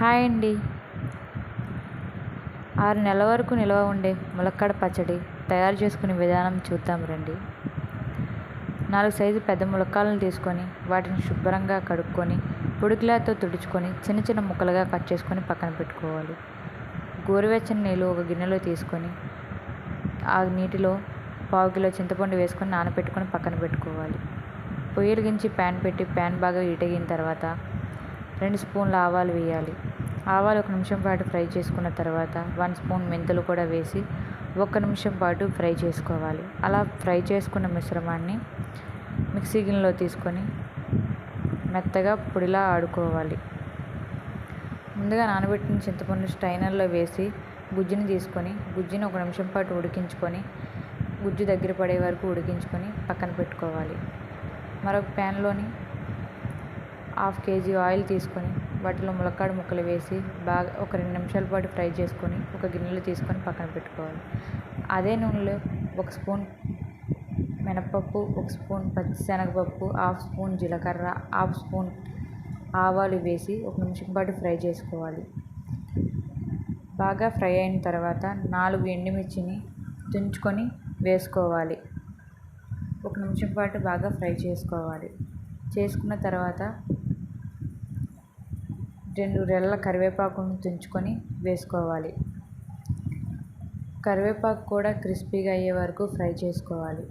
Hi అండి. ఆరు నెలల వరకు నిల్వ ఉండే ములక్కాడ పచ్చడి తయారు చేసుకునే విధానం చూద్దాం రండి. నాలుగు సైజు పెద్ద ములక్కాలను తీసుకొని వాటిని శుభ్రంగా కడుక్కొని పొడికిలాతో తుడుచుకొని చిన్న చిన్న ముక్కలుగా కట్ చేసుకొని పక్కన పెట్టుకోవాలి. గోరువెచ్చని నీళ్ళు ఒక గిన్నెలో తీసుకొని ఆ నీటిలో పావు కిలో చింతపండు వేసుకొని నానబెట్టుకొని పక్కన పెట్టుకోవాలి. పొయ్యిలు గించి ప్యాన్ పెట్టి ప్యాన్ బాగా ఇటగిన తర్వాత రెండు స్పూన్ల ఆవాలు వేయాలి. ఆవాలు ఒక నిమిషం పాటు ఫ్రై చేసుకున్న తర్వాత వన్ స్పూన్ మెంతులు కూడా వేసి ఒక్క నిమిషం పాటు ఫ్రై చేసుకోవాలి. అలా ఫ్రై చేసుకున్న మిశ్రమాన్ని మిక్సీ గిన్నెలో తీసుకొని మెత్తగా పొడిలా ఆడుకోవాలి. ముందుగా నానబెట్టిన చింతపండు స్ట్రైనర్లో వేసి గుజ్జుని తీసుకొని గుజ్జుని ఒక నిమిషం పాటు ఉడికించుకొని గుజ్జు దగ్గర పడే వరకు ఉడికించుకొని పక్కన పెట్టుకోవాలి. మరొక ప్యాన్లోని హాఫ్ కేజీ ఆయిల్ తీసుకొని వాటిలో ములక్కాడ ముక్కలు వేసి బాగా ఒక రెండు నిమిషాల పాటు ఫ్రై చేసుకొని ఒక గిన్నెలో తీసుకొని పక్కన పెట్టుకోవాలి. అదే నూనెలో ఒక స్పూన్ మినపప్పు ఒక స్పూన్ పచ్చిశనగపప్పు హాఫ్ స్పూన్ జీలకర్ర హాఫ్ స్పూన్ ఆవాలు వేసి ఒక నిమిషం పాటు ఫ్రై చేసుకోవాలి. బాగా ఫ్రై అయిన తర్వాత నాలుగు ఎండుమిర్చిని తుంచుకొని వేసుకోవాలి. ఒక నిమిషం పాటు బాగా ఫ్రై చేసుకోవాలి. చేసుకున్న తర్వాత రెండు రెల్ల కరివేపాకును తుంచుకొని వేసుకోవాలి. కరివేపాకు కూడా క్రిస్పీగా అయ్యే వరకు ఫ్రై చేసుకోవాలి.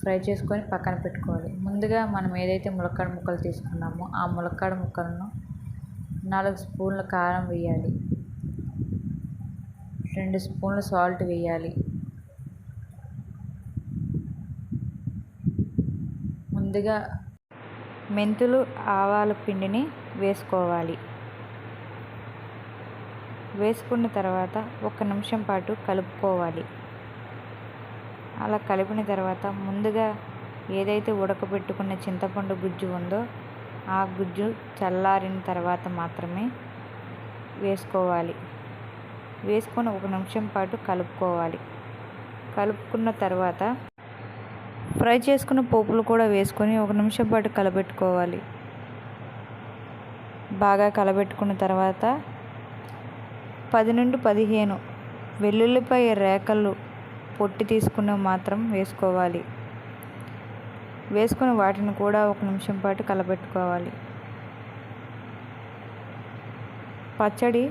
ఫ్రై చేసుకొని పక్కన పెట్టుకోవాలి. ముందుగా మనం ఏదైతే ములక్కాడ ముక్కలు తీసుకున్నామో ఆ ములక్కాడ ముక్కలను నాలుగు స్పూన్ల కారం వేయాలి. రెండు స్పూన్ల సాల్ట్ వేయాలి. ముందుగా మెంతులు ఆవాల పిండిని వేసుకోవాలి. వేసుకున్న తర్వాత ఒక నిమిషం పాటు కలుపుకోవాలి. అలా కలిపిన తర్వాత ముందుగా ఏదైతే ఉడకబెట్టుకున్న చింతపండు గుజ్జు ఉందో ఆ గుజ్జు చల్లారిన తర్వాత మాత్రమే వేసుకోవాలి. వేసుకొని ఒక నిమిషం పాటు కలుపుకోవాలి. కలుపుకున్న తర్వాత ఫ్రై చేసుకున్న పోపులు కూడా వేసుకొని ఒక నిమిషం పాటు కలబెట్టుకోవాలి. బాగా కలబెట్టుకున్న తర్వాత పది నుండి పదిహేను వెల్లుల్లిపాయ రేకలు పొట్టి తీసుకున్న మాత్రం వేసుకోవాలి. వేసుకుని వాటిని కూడా ఒక నిమిషం పాటు కలబెట్టుకోవాలి. పచ్చడి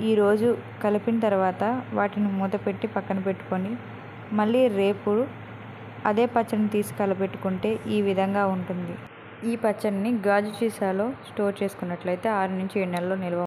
ఈరోజు కలిపిన తర్వాత వాటిని మూత పెట్టి పక్కన పెట్టుకొని మళ్ళీ రేపు అదే పచ్చడిని తీసి కలపెట్టుకుంటే ఈ విధంగా ఉంటుంది. ఈ పచ్చడిని గాజు సీసాలో స్టోర్ చేసుకున్నట్లయితే ఆరు నుంచి ఏడు నెలలు నిల్వ